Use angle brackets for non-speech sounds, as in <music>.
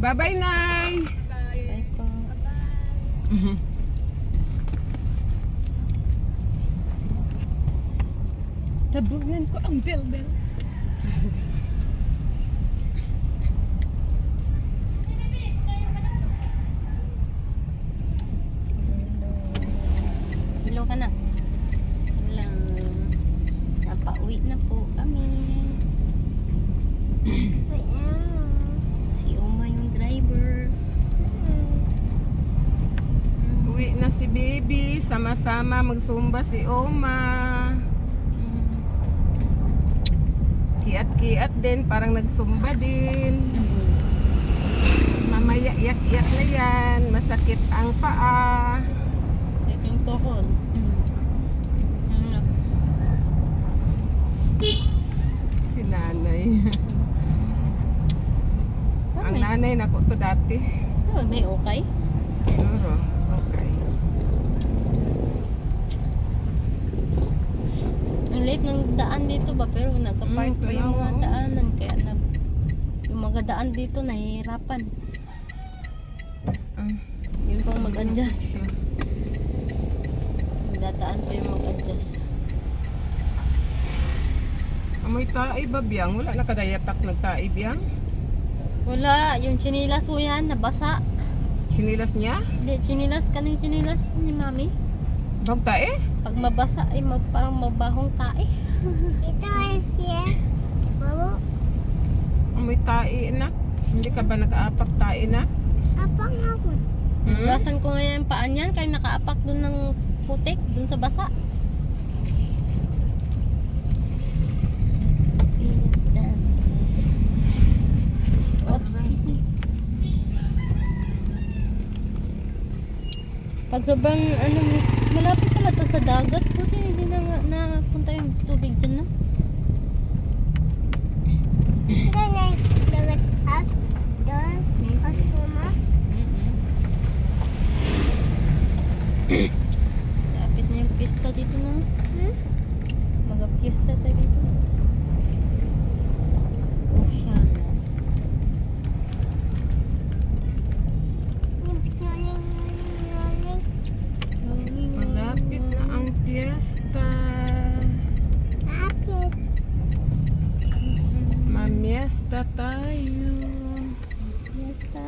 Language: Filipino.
Bye-bye, Nay! Bye po. Tabunan ko ang bell-bell. Hello ka na. Hello. Napauwi na po kami. Si Oma yung driver. Mm, Uwi na si baby. Sama-sama magsumba si Oma. Kiat-kiat din. Parang nagsumba din. Mamaya iyak-iyak na yan. Masakit ang paa. Ito yung tuhod. Si nanay. <laughs> ang nanay nako to dati. Oh, may okay. Siguro. Okay. Ang late ng daan dito ba? Pero nagka-park Mm, pa yung mga tanaw. daanan. Kaya nag, yung mga daan dito nahihirapan. Ah, Yung pang mag-adjust. Magdadaan pa yung mag-adjust. Amoy tae ba biyang? Wala na kadayatak nagtae biyang? Wala, yung chinilas mo yan, nabasa. Sinilas niya? Hindi, chinilas ka ng chinilas ni mami. Bag tae? Pag mabasa ay mag, parang mabahong tae. Ito ay yes. Babo, Amoy tae na. Hindi ka ba nag-aapak tae na? apang ako. Hmm? Gasan ko ngayon paan yan, kaya nakaapak dun ng putik, dun sa basa. Pag sobrang ano, malapit pala to sa dagat, buti hindi na napunta yung tubig dyan, no? Ganay, dagat house. Door, house ko ma. Lapit na yung pista dito, no? Hmm? Mag-pista tayo dito. место. На место таю. Место.